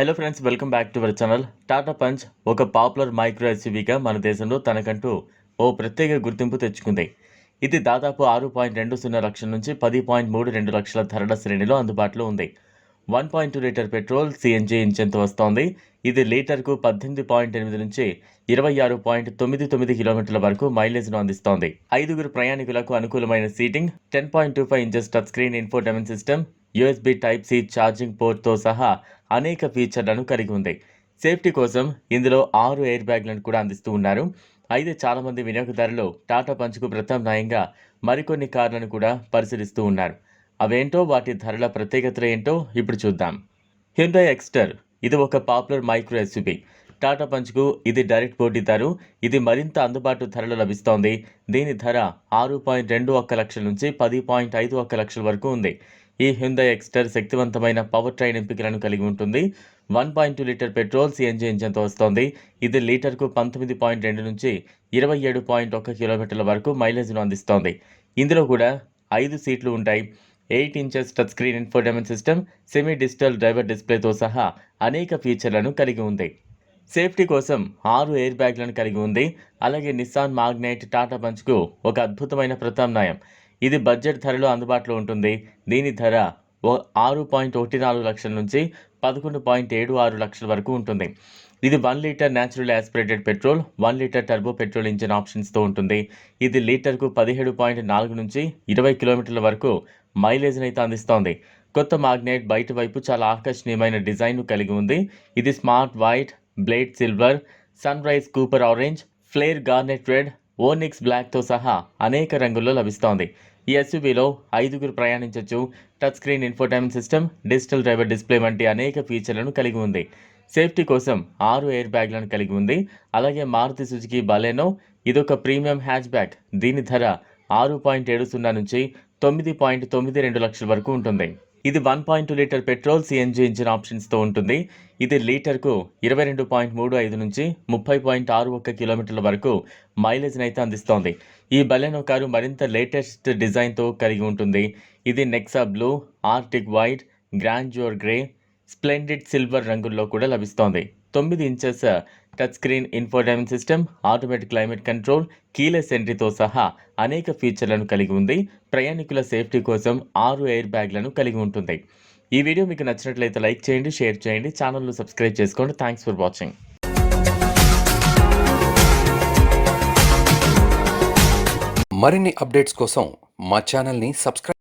Hello friends welcome back to our channel Tata Punch ఒక popular micro ఎస్యూవీగా మన దేశంలో తనకంటూ ఓ ప్రత్యేక గుర్తింపు తెచ్చుకుంది. ఇది దాదాపు ఆరు పాయింట్ రెండు సున్నా లక్షల నుంచి పది పాయింట్ మూడు రెండు లక్షల ధరల శ్రేణిలో అందుబాటులో ఉంది. One point two litre petrol CNG ఇంజన్తో వస్తోంది. ఇది లీటర్కు పద్దెనిమిది పాయింట్ ఎనిమిది నుంచి ఇరవై ఆరు పాయింట్ తొమ్మిది తొమ్మిది కిలోమీటర్ల వరకు మైలేజ్ను అందిస్తోంది. ఐదుగురు ప్రయాణికులకు అనుకూలమైన seating ten point two five inches touch screen infotainment system USB type C charging పోర్ట్తో సహా అనేక ఫీచర్లను కలిగి ఉంది. సేఫ్టీ కోసం ఇందులో ఆరు ఎయిర్ బ్యాగ్లను కూడా అందిస్తూ ఉన్నారు. అయితే చాలామంది వినియోగదారులు టాటా పంచ్కు ప్రత్యామ్నాయంగా మరికొన్ని కార్లను కూడా పరిశీలిస్తూ ఉన్నారు. అవేంటో వాటి ధరల ప్రత్యేకతలు ఏంటో ఇప్పుడు చూద్దాం. హ్యుండై ఎక్స్టర్ ఇది ఒక పాపులర్ మైక్రో ఎస్యూబీ టాటా పంచ్కు ఇది డైరెక్ట్ పోటీదారు. ఇది మరింత అందుబాటు ధరలో లభిస్తోంది. దీని ధర ఆరు పాయింట్ రెండు ఒక్క లక్షల నుంచి పది పాయింట్ ఐదు ఒక్క లక్షల వరకు ఉంది. ఈ హ్యుందై ఎక్స్టర్ శక్తివంతమైన పవర్ ట్రైన్ ఎంపికలను కలిగి ఉంటుంది. One point two litre petrol CNG ఇంజన్తో వస్తోంది. ఇది లీటర్కు పంతొమ్మిది పాయింట్ రెండు నుంచి ఇరవై ఏడు పాయింట్ ఒక్క కిలోమీటర్ల వరకు మైలేజ్ను అందిస్తోంది. ఇందులో కూడా ఐదు సీట్లు ఉంటాయి. Eight inches touch screen infotainment system semi digital driver డిస్ప్లేతో సహా అనేక ఫీచర్లను కలిగి ఉంది. సేఫ్టీ కోసం ఆరు ఎయిర్ బ్యాగ్లను కలిగి ఉంది. అలాగే నిస్సాన్ మాగ్నైట్ టాటా పంచ్కు ఒక అద్భుతమైన ప్రత్యామ్నాయం. ఇది బడ్జెట్ ధరలో అందుబాటులో ఉంటుంది. దీని ధర ఓ ఆరు పాయింట్ ఒకటి నాలుగు లక్షల నుంచి పదకొండు పాయింట్ ఏడు ఆరు లక్షల వరకు ఉంటుంది. ఇది one litre natural aspirated petrol one litre turbo petrol engine ఆప్షన్స్తో ఉంటుంది. ఇది లీటర్కు పదిహేడు పాయింట్ నాలుగు నుంచి ఇరవై కిలోమీటర్ల వరకు మైలేజ్ని అయితే అందిస్తోంది. కొత్త మాగ్నెట్ బయట వైపు చాలా ఆకర్షణీయమైన డిజైన్ను కలిగి ఉంది. ఇది smart white blade silver sunrise cooper orange flare garnet red onyx బ్లాక్తో సహా అనేక రంగుల్లో లభిస్తోంది. ఈ ఎస్యూవీలో ఐదుగురు ప్రయాణించవచ్చు touch screen infotainment system digital driver display వంటి అనేక ఫీచర్లను కలిగి ఉంది. సేఫ్టీ కోసం ఆరు ఎయిర్ బ్యాగ్లను కలిగి ఉంది. అలాగే మారుతి సుజుకి బలెనో ఇదొక ప్రీమియం హ్యాచ్ బ్యాగ్ దీని ధర ఆరు పాయింట్ ఏడు సున్నా నుంచి తొమ్మిది పాయింట్ తొమ్మిది రెండు లక్షల వరకు ఉంటుంది. ఇది one point two litre petrol CNG engine ఆప్షన్స్తో ఉంటుంది. ఇది లీటర్కు ఇరవై రెండు పాయింట్ మూడు ఐదు నుంచి ముప్పై పాయింట్ ఆరు ఒక్క కిలోమీటర్ల వరకు మైలేజ్ని అయితే అందిస్తోంది. ఈ బలెనో కారు మరింత లేటెస్ట్ డిజైన్తో కలిగి ఉంటుంది. ఇది Nexa blue arctic white grandeur grey splendid silver రంగుల్లో కూడా లభిస్తోంది. తొమ్మిది inches touch screen infotainment system automatic climate control keyless ఎంట్రీతో సహా అనేక ఫీచర్లను కలిగి ఉంది. ప్రయాణికుల సేఫ్టీ కోసం ఆరు ఎయిర్ బ్యాగ్లను కలిగి ఉంటుంది. ఈ వీడియో మీకు నచ్చినట్లయితే లైక్ చేయండి షేర్ చేయండి ఛానల్ను సబ్స్క్రైబ్ చేసుకోండి. Thanks for watching. మరిన్ని అప్డేట్స్ కోసం మా ఛానల్ని సబ్స్క్రైబ్